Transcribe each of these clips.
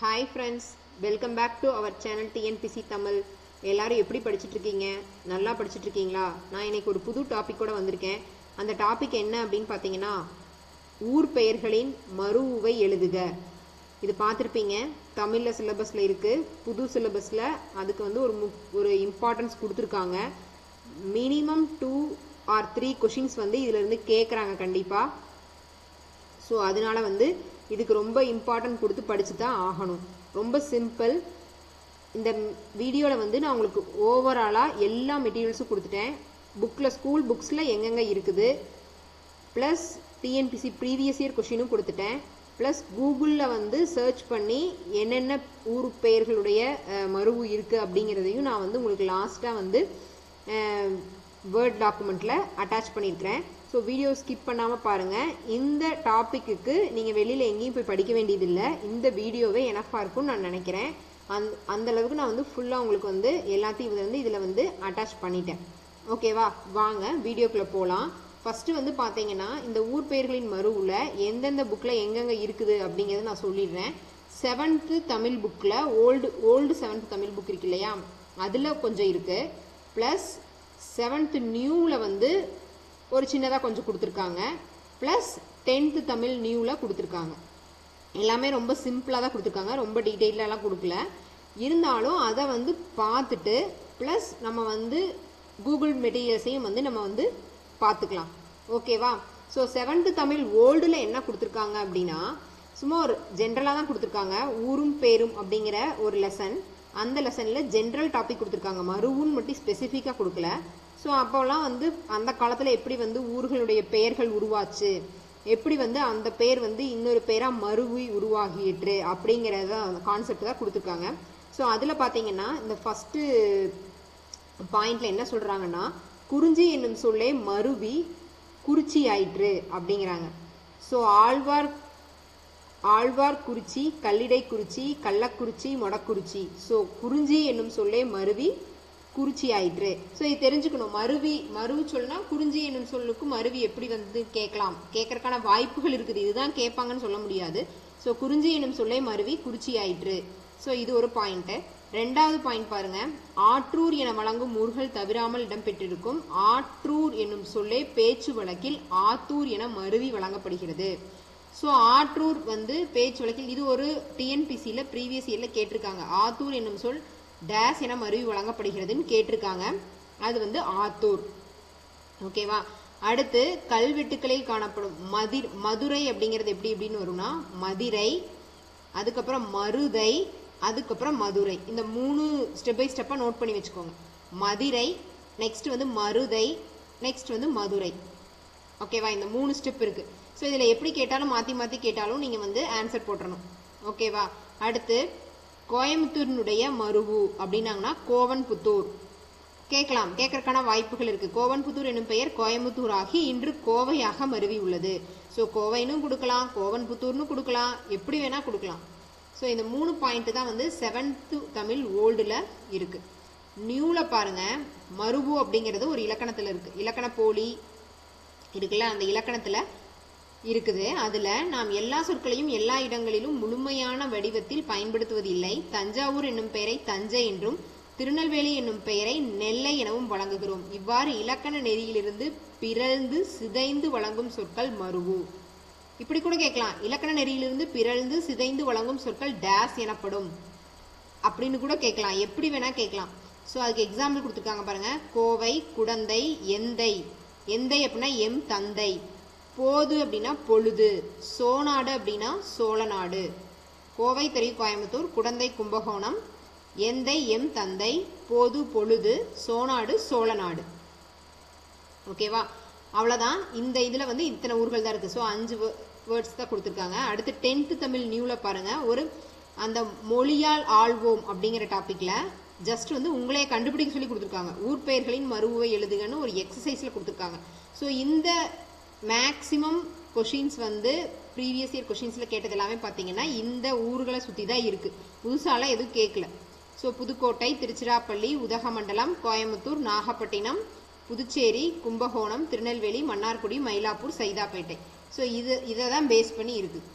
Hi friends welcome back to our channel TNPSC Tamil எல்லாரும் எப்படி படிச்சுட்ருக்கீங்க நல்லா படிச்சுட்ருக்கீங்களா நான் இன்னைக்கு ஒரு புது டாபிக்கோட வந்திருக்கேன். அந்த டாபிக் என்ன அப்படின்னு பார்த்தீங்கன்னா ஊர் பெயர்களின் மறுவுவை எழுதுக. இது பார்த்துருப்பீங்க தமிழில் சிலபஸில் இருக்குது புது சிலபஸில் அதுக்கு வந்து ஒரு மு ஒரு இம்பார்ட்டன்ஸ் கொடுத்துருக்காங்க. Minimum two or three questions வந்து இதிலிருந்து கேட்குறாங்க கண்டிப்பாக ஸோ அதனால வந்து இதுக்கு ரொம்ப இம்பார்ட்டன்ட் கொடுத்து படித்து தான் ஆகணும். ரொம்ப சிம்பிள் இந்த வீடியோவில் வந்து நான் உங்களுக்கு ஓவராலாக எல்லா மெட்டீரியல்ஸும் கொடுத்துட்டேன். புக்கில் ஸ்கூல் புக்ஸில் எங்கெங்கே இருக்குது? ப்ளஸ் டிஎன்பிசி ப்ரீவியஸ் இயர் கொஷினும் கொடுத்துட்டேன். ப்ளஸ் கூகுளில் வந்து சர்ச் பண்ணி என்னென்ன ஊர் பெயர்களுடைய மருவு இருக்குது அப்படிங்கிறதையும் நான் வந்து உங்களுக்கு லாஸ்ட்டாக வந்து வேர்ட் டாக்குமெண்ட்டில் அட்டாச் பண்ணியிருக்கிறேன். ஸோ வீடியோ ஸ்கிப் பண்ணாமல் பாருங்கள் இந்த டாப்பிக்கு நீங்கள் வெளியில் எங்கேயும் போய் படிக்க வேண்டியதில்லை. இந்த வீடியோவே எனஃபாக இருக்கும்னு நான் நினைக்கிறேன். அந் அந்த அளவுக்கு நான் வந்து ஃபுல்லாக உங்களுக்கு வந்து எல்லாத்தையும் இதில் வந்து இதில் வந்து அட்டாச் பண்ணிட்டேன். ஓகேவா வாங்க வீடியோக்குள்ளே போகலாம் ஃபஸ்ட்டு வந்து பார்த்தீங்கன்னா இந்த ஊர் பெயர்களின் மருவில் எந்தெந்த புக்கில் எங்கெங்கே இருக்குது அப்படிங்கிறத நான் சொல்லிடுறேன். செவன்த்து தமிழ் புக்கில் old old seventh Tamil book இருக்கு இல்லையா? அதில் கொஞ்சம் இருக்குது ப்ளஸ் செவன்த்து நியூவில் வந்து ஒரு சின்னதாக கொஞ்சம் கொடுத்துருக்காங்க. ப்ளஸ் டென்த்து தமிழ் நியூவில் கொடுத்துருக்காங்க. எல்லாமே ரொம்ப சிம்பிளாக தான் கொடுத்துருக்காங்க. ரொம்ப டீட்டெயிலெலாம் கொடுக்கல. இருந்தாலும் அதை வந்து பார்த்துட்டு ப்ளஸ் நம்ம வந்து கூகுள் மெட்டீரியல்ஸையும் வந்து நம்ம வந்து பார்த்துக்கலாம். ஓகேவா ஸோ செவன்த்து தமிழ் ஓல்டில் என்ன கொடுத்துருக்காங்க அப்படின்னா சும்மா ஒரு ஜென்ரலாக தான் கொடுத்துருக்காங்க. ஊரும் பேரும் அப்படிங்கிற ஒரு லெசன் அந்த லெசனில் ஜென்ரல் டாபிக் கொடுத்துருக்காங்க. மருவுன்னு மட்டும் ஸ்பெசிஃபிக்காக கொடுக்கல. ஸோ அப்போல்லாம் வந்து அந்த காலத்தில் எப்படி வந்து ஊர்களுடைய பெயர்கள் உருவாச்சு? எப்படி வந்து அந்த பெயர் வந்து இன்னொரு பேராக மருவி உருவாகிட்டு அப்படிங்கிறத அந்த கான்செப்ட் தான் கொடுத்துருக்காங்க. ஸோ அதில் பார்த்தீங்கன்னா இந்த ஃபஸ்ட்டு பாயிண்டில் என்ன சொல்கிறாங்கன்னா குறிஞ்சி என்னும் சொல்லே மருவி குறிச்சி ஆயிற்று அப்படிங்கிறாங்க. So Alwar Alwarkurichi Kallidaikurichi Kallakurichi Modakurichi. So குறிஞ்சி என்னும் சொல்லே மருவி குறிச்சி ஆயிற்று. ஸோ இது தெரிஞ்சுக்கணும். மருவி மருவு சொல்லுனா குறிஞ்சி என்னும் சொல்லுக்கு மருவி எப்படி வந்து கேட்கலாம். கேட்கறக்கான வாய்ப்புகள் இருக்குது. இதுதான் கேட்பாங்கன்னு சொல்ல முடியாது. ஸோ குறிஞ்சி என்னும் சொல்லே மருவி குறிச்சி ஆயிற்று. ஸோ இது ஒரு பாயிண்ட்டு ரெண்டாவது பாயிண்ட் பாருங்க. ஆற்றூர் என வழங்கும் ஊர்கள் தவிராமல் இடம்பெற்றிருக்கும் ஆற்றூர் என்னும் சொல்லே பேச்சு வழக்கில் ஆத்தூர் என மருவி வழங்கப்படுகிறது. ஸோ ஆற்றூர் வந்து பேச்சு வழக்கில் இது ஒரு டிஎன்பிசியில் ப்ரீவியஸ் இயரில் கேட்டிருக்காங்க. ஆத்தூர் என்னும் சொல் டேஸ் என மருவி வழங்கப்படுகிறதுன்னு கேட்டிருக்காங்க. அது வந்து ஆத்தூர். ஓகேவா அடுத்து கல்வெட்டுக்களில் காணப்படும் மதிர் மதுரை அப்படிங்கிறது எப்படி எப்படின்னு வரும்னா மதிரை அதுக்கப்புறம் மருதை அதுக்கப்புறம் மதுரை. இந்த மூணு ஸ்டெப் பை ஸ்டெப்பாக நோட் பண்ணி வச்சுக்கோங்க. மதிரை நெக்ஸ்ட் வந்து மருதை நெக்ஸ்ட் வந்து மதுரை. ஓகேவா இந்த மூணு ஸ்டெப் இருக்குது ஸோ இதில் எப்படி கேட்டாலும் மாற்றி மாற்றி கேட்டாலும் நீங்கள் வந்து ஆன்சர் போட்டுறணும். ஓகேவா அடுத்து கோயம்புத்தூரினுடைய மருவு அப்படின்னாங்கன்னா கோவன்புத்தூர். கேட்கலாம். கேட்கறதுக்கான வாய்ப்புகள் இருக்குது கோவன்புத்தூர் என்னும் பெயர் கோயம்புத்தூர் ஆகி இன்று கோவையாக மருவி உள்ளது. ஸோ கோவைன்னு கொடுக்கலாம் கோவன்புத்தூர்னு கொடுக்கலாம் எப்படி வேணால் கொடுக்கலாம். ஸோ இந்த மூணு பாயிண்ட் தான் வந்து செவன்த்து தமிழ் ஓல்டில் இருக்குது நியூவில் பாருங்கள் மருவு அப்படிங்கிறது ஒரு இலக்கணத்தில் இருக்குது இலக்கண போலி இருக்குல்ல அந்த இலக்கணத்தில் இருக்குது. அதில் நாம் எல்லா சொற்களையும் எல்லா இடங்களிலும் முழுமையான வடிவத்தில் பயன்படுத்துவதில்லை. தஞ்சாவூர் என்னும் பெயரை தஞ்சை என்றும் திருநெல்வேலி என்னும் பெயரை நெல்லை எனவும் வழங்குகிறோம். இவ்வாறு இலக்கண நெறியிலிருந்து பிறழ்ந்து சிதைந்து வழங்கும் சொற்கள் மருவு. இப்படி கூட கேட்கலாம். இலக்கண நெறியிலிருந்து பிறழ்ந்து சிதைந்து வழங்கும் சொற்கள் டேஸ் எனப்படும். அப்படின்னு கூட கேட்கலாம். எப்படி வேணா கேட்கலாம். ஸோ அதுக்கு எக்ஸாம்பிள் கொடுத்துருக்காங்க பாருங்க. கோவை குடந்தை எந்தை. எந்தை அப்படின்னா எம் தந்தை. போது அப்படின்னா பொழுது சோநாடு அப்படின்னா சோழநாடு கோவை தெரியும் கோயம்புத்தூர் குடந்தை கும்பகோணம் எந்தை எம் தந்தை போது பொழுது சோநாடு சோழநாடு ஓகேவா அவ்வளோதான் இந்த இதில் வந்து இத்தனை ஊர்கள் தான் இருக்குது ஸோ அஞ்சு வேர்ட்ஸ் தான் கொடுத்துருக்காங்க. அடுத்து டென்த்து தமிழ் நியூவில் பாருங்கள் ஒரு அந்த மொழியால் ஆழ்வோம் அப்படிங்கிற டாப்பிக்கில் ஜஸ்ட் வந்து உங்களையே கண்டுபிடிக்க சொல்லி கொடுத்துருக்காங்க. ஊர் பெயர்களின் மறுவை எழுதுகன்னு ஒரு எக்ஸசைஸில் கொடுத்துருக்காங்க. ஸோ இந்த மேக்ஸிமம் கொஷின்ஸ் வந்து ப்ரீவியஸ் இயர் கொஷின்ஸில் கேட்டது எல்லாமே பார்த்தீங்கன்னா இந்த ஊர்களை சுற்றி தான் இருக்குது புதுசாலாம் எதுவும் கேட்கல ஸோ புதுக்கோட்டை திருச்சிராப்பள்ளி உதகமண்டலம் கோயம்புத்தூர் நாகப்பட்டினம் புதுச்சேரி கும்பகோணம் திருநெல்வேலி மன்னார்குடி மயிலாப்பூர் சைதாப்பேட்டை. ஸோ இது இதை தான் பேஸ் பண்ணி இருக்குது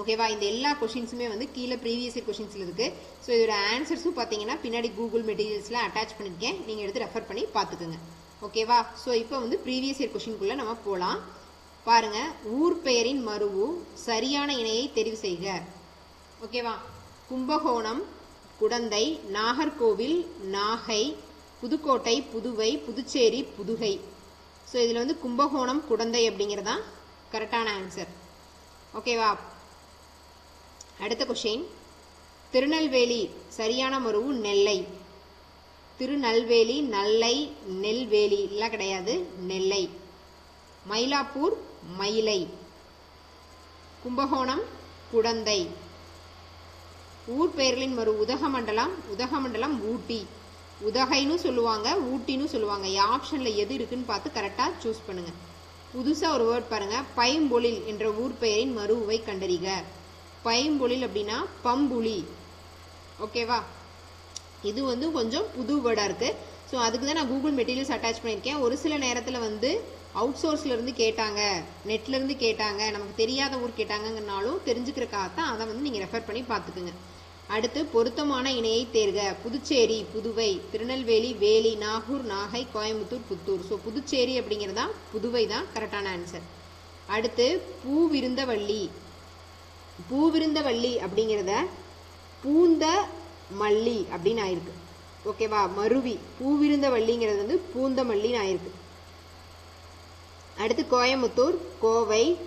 ஓகேவா இந்த எல்லா கொஷின்ஸுமே வந்து கீழே ப்ரீவியஸ் இயர் கொஷின்ஸில் இருக்குது ஸோ இதோட ஆன்சர்ஸும் பார்த்தீங்கன்னா பின்னாடி கூகுள் மெட்டீரியல்ஸில் அட்டாச் பண்ணியிருக்கேன் நீங்கள் எடுத்து ரெஃபர் பண்ணி பார்த்துக்குங்க ஓகேவா? ஸோ இப்போ வந்து ப்ரீவியஸ் இயர் கொஷின்குள்ளே நம்ம போகலாம் பாருங்கள் ஊர் பெயரின் மருவு சரியான இணையை தெரிவு செய்க. ஓகேவா? கும்பகோணம் குடந்தை நாகர்கோவில் நாகை புதுக்கோட்டை புதுவை புதுச்சேரி புதுகை. ஸோ இதில் வந்து கும்பகோணம் குடந்தை அப்படிங்கிறது? தான் கரெக்டான ஆன்சர் ஓகேவா? அடுத்த கொஷின் திருநெல்வேலி சரியான மருவு நெல்லை. திருநெல்வேலி நல்லை நெல்வேலி. எல்லாம் கிடையாது. நெல்லை. மயிலாப்பூர் மயிலை. கும்பகோணம் குடந்தை. ஊர் பெயர்களின் மறு உதகமண்டலம் உதகமண்டலம் ஊட்டி. உதகைன்னு சொல்லுவாங்க ஊட்டின்னு சொல்லுவாங்க. ஆப்ஷனில் எது இருக்குன்னு பார்த்து கரெக்டாக சூஸ் பண்ணுங்க. புதுசாக ஒரு வேர்ட் பாருங்கள் பைம்பொழில் என்ற ஊர் பெயரின் மருவை கண்டறிக. பைம்பொழில் அப்படின்னா பம்புலி. ஓகேவா இது வந்து கொஞ்சம் புது வேர்டாக இருக்குது ஸோ அதுக்கு தான் நான் கூகுள் மெட்டீரியல்ஸ் அட்டாச் பண்ணியிருக்கேன். ஒரு சில நேரத்தில் வந்து அவுட் சோர்ஸ்லேருந்து கேட்டாங்க நெட்லேருந்து கேட்டாங்க நமக்கு தெரியாத ஊர் கேட்டாங்கன்னாலும் தெரிஞ்சுக்கிறக்காக தான் அதை வந்து நீங்கள் ரெஃபர் பண்ணி பார்த்துக்குங்க. அடுத்து பொருத்தமான இணையை தேர்க. புதுச்சேரி புதுவை திருநெல்வேலி வேலி நாகூர் நாகை கோயம்புத்தூர் புத்தூர். ஸோ புதுச்சேரி அப்படிங்கிறது தான் புதுவை தான் கரெக்டான ஆன்சர் அடுத்து பூவிருந்தவள்ளி. பூவிருந்தவள்ளி அப்படிங்கிறத பூந்த மல்லி அப்படின்னு ஆயிருக்கு. ஓகேவா மருவி. பூவிருந்த வள்ளிங்கிறது வந்து பூந்த மல்லின்னு ஆயிருக்கு. அடுத்து கோயம்புத்தூர் கோவை.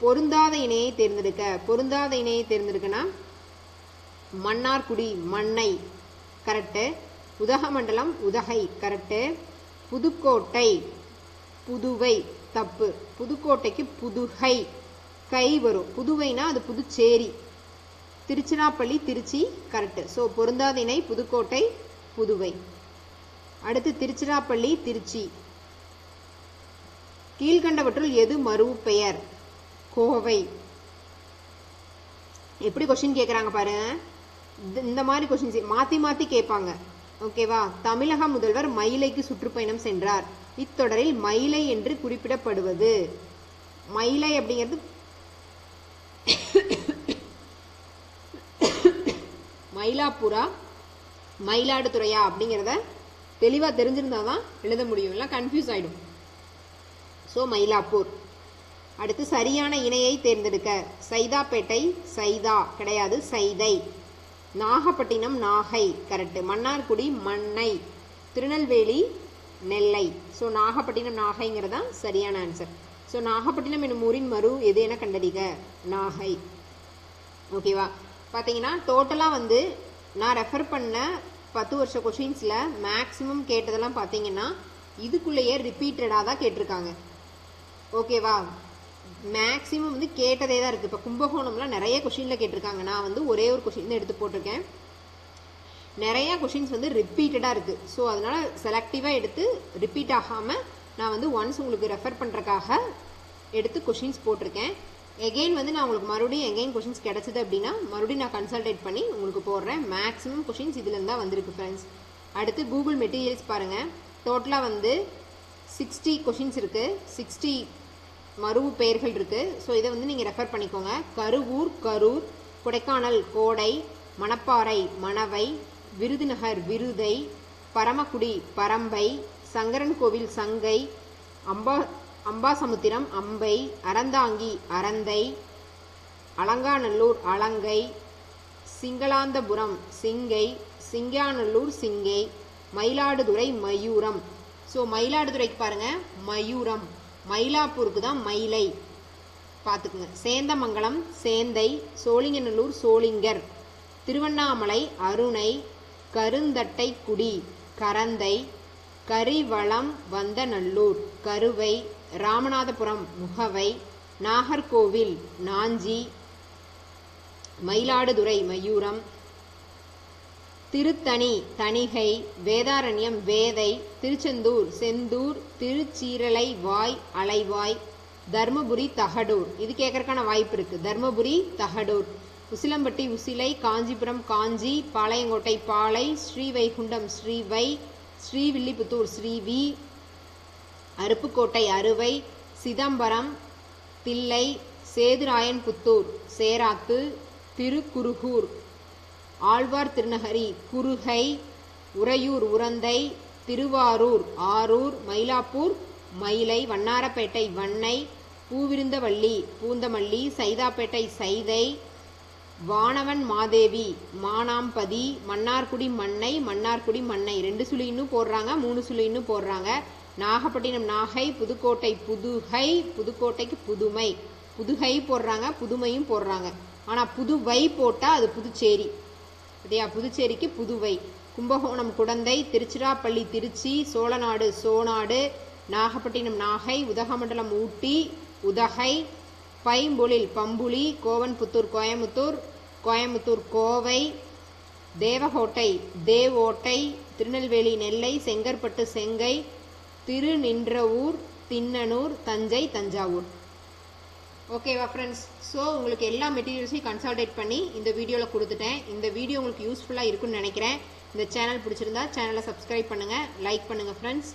பொருந்தாத இணையை தேர்ந்தெடுக்க. பொருந்தாத இணையை தேர்ந்தெடுக்கனா மன்னார்குடி மண்ணை. கரெக்டு உதகமண்டலம் உதகை. கரெக்டு புதுக்கோட்டை புதுவை. தப்பு. புதுக்கோட்டைக்கு புதுகை. கை வரும். புதுவைனா அது புதுச்சேரி. திருச்சிராப்பள்ளி திருச்சி கரெக்டு ஸோ பொருந்தாத இணை புதுக்கோட்டை புதுவை. அடுத்து திருச்சிராப்பள்ளி திருச்சி. கீழ்கண்டவற்றுள் எது மறுவு பெயர் கோவை. எப்படி கொஸ்டின் கேட்குறாங்க பாருங்க இந்த- மாதிரி கொஸ்டின்ஸ் மாற்றி மாற்றி கேட்பாங்க. ஓகேவா தமிழக முதல்வர் மயிலைக்கு சுற்றுப்பயணம் சென்றார். இத்தொடரில் மயிலை என்று குறிப்பிடப்படுவது. மயிலை அப்படிங்கிறது மயிலாப்பூரா? மயிலாடுதுறையா அப்படிங்கிறத தெளிவாக தெரிஞ்சிருந்தால் தான் எழுத முடியும். இல்லை கன்ஃபியூஸ் ஆகிடும் ஸோ மயிலாப்பூர். அடுத்து சரியான இணையை தேர்ந்தெடுக்க. சைதாப்பேட்டை சைதா. கிடையாது சைதை. நாகப்பட்டினம் நாகை. கரெக்டு மன்னார்குடி மண்ணை. திருநெல்வேலி நெல்லை. ஸோ நாகப்பட்டினம் நாகைங்கிறது தான் சரியான ஆன்சர் ஸோ நாகப்பட்டினம் என்னும் ஊரின் மறு எது என கண்டறிக. நாகை. ஓகேவா பார்த்தீங்கன்னா டோட்டலாக வந்து நான் ரெஃபர் பண்ண பத்து வருஷ கொஷின்ஸில் மேக்ஸிமம் கேட்டதெல்லாம் பார்த்தீங்கன்னா இதுக்குள்ளேயே ரிப்பீட்டடாக தான் கேட்டிருக்காங்க. ஓகேவா மேக்ஸிமம் வந்து கேட்டதே தான் இருக்குது இப்போ கும்பகோணம்லாம் நிறைய கொஷினில் கேட்டிருக்காங்க. நான் வந்து ஒரே ஒரு கொஷின் தான் எடுத்து போட்டிருக்கேன். நிறையா கொஷின்ஸ் வந்து ரிப்பீட்டடாக இருக்குது ஸோ அதனால் செலக்டிவாக எடுத்து ரிப்பீட் ஆகாமல் நான் வந்து ஒன்ஸ் உங்களுக்கு ரெஃபர் பண்ணுறக்காக எடுத்து கொஷின்ஸ் போட்டிருக்கேன். எகெயின் வந்து நான் உங்களுக்கு மறுபடியும் எகெயின் கொஷின்ஸ் கிடச்சிது அப்படின்னா மறுபடியும் நான் கன்சல்டேட் பண்ணி உங்களுக்கு போடுறேன். மேக்ஸிமம் கொஷின்ஸ் இதுலேருந்து தான் வந்திருக்கு ஃப்ரெண்ட்ஸ் அடுத்து கூகுள் மெட்டீரியல்ஸ் பாருங்கள் டோட்டலாக வந்து சிக்ஸ்டி கொஷின்ஸ் இருக்குது சிக்ஸ்டி மருவு பெயர்கள் இருக்குது ஸோ இதை வந்து நீங்கள் ரெஃபர் பண்ணிக்கோங்க. கருவூர் கரூர் கொடைக்கானல் கோடை மணப்பாறை மணவை விருதுநகர் விருதை பரமக்குடி பரம்பை சங்கரன் கோவில் சங்கை அம்பா அம்பாசமுத்திரம் அம்பை அறந்தாங்கி அறந்தை அலங்காநல்லூர் அலங்கை சிங்களாந்தபுரம் சிங்கை சிங்காநல்லூர் சிங்கை மயிலாடுதுறை மயூரம். ஸோ மயிலாடுதுறைக்கு பாருங்க மயூரம். மயிலாப்பூருக்கு தான் மயிலை. பார்த்துக்குங்க. சேந்தமங்கலம் சேந்தை சோழிங்கநல்லூர் சோளிங்கர் திருவண்ணாமலை அருணை கருந்தட்டை குடி கரந்தை கரிவளம் வந்தநல்லூர் கருவை ராமநாதபுரம் முகவை நாகர்கோவில் நாஞ்சி மயிலாடுதுறை மயூரம் திருத்தணி தணிகை வேதாரண்யம் வேதை திருச்செந்தூர் செந்தூர் திருச்சீரலை வாய் அலைவாய் தர்மபுரி தகடூர். இது கேட்கறக்கான வாய்ப்பு இருக்கு. தர்மபுரி தகடூர். உசிலம்பட்டி உசிலை காஞ்சிபுரம் காஞ்சி பாளையங்கோட்டை பாளை ஸ்ரீவைகுண்டம் ஸ்ரீவை ஸ்ரீவில்லிபுத்தூர் ஸ்ரீவி அருப்புக்கோட்டை அறுவை சிதம்பரம் தில்லை சேதுராயன்புத்தூர் சேராத்து திருக்குருகூர் ஆழ்வார் திருநகரி குருகை உறையூர் உரந்தை திருவாரூர் ஆரூர் மயிலாப்பூர் மயிலை வண்ணாரப்பேட்டை வண்ணை பூவிருந்தவள்ளி பூந்தமல்லி சைதாப்பேட்டை சைதை வானவன் மாதேவி மானாம்பதி மன்னார்குடி மண்ணை மன்னார்குடி மண்ணை. ரெண்டு சுழின்னு போடுறாங்க மூணு சுழின்னு போடுறாங்க. நாகப்பட்டினம் நாகை புதுக்கோட்டை புதுகை புதுக்கோட்டைக்கு புதுமை. புதுகை போடுறாங்க புதுமையும் போடுறாங்க. ஆனால் புதுவை போட்டால் அது புதுச்சேரி. சரியா புதுச்சேரிக்கு புதுவை. கும்பகோணம் குடந்தை திருச்சிராப்பள்ளி திருச்சி சோழநாடு சோநாடு நாகப்பட்டினம் நாகை உதகமண்டலம் ஊட்டி உதகை பைம்பொழில் பம்புலி கோவன்புத்தூர் கோயமுத்தூர் கோயம்புத்தூர் கோவை தேவகோட்டை தேவோட்டை திருநெல்வேலி நெல்லை செங்கற்பட்டு செங்கை திருநின்றவூர் திண்ணனூர் தஞ்சை தஞ்சாவூர். ஓகேவா ஃப்ரெண்ட்ஸ் ஸோ உங்களுக்கு எல்லா மெட்டீரியல்ஸையும் கன்சல்டேட் பண்ணி இந்த வீடியோவில் கொடுத்துட்டேன். இந்த வீடியோ உங்களுக்கு யூஸ்ஃபுல்லாக இருக்குன்னு நினைக்கிறேன். இந்த சேனல் பிடிச்சிருந்தா சேனலை சப்ஸ்கிரைப் பண்ணுங்கள் லைக் பண்ணுங்கள் ஃப்ரெண்ட்ஸ்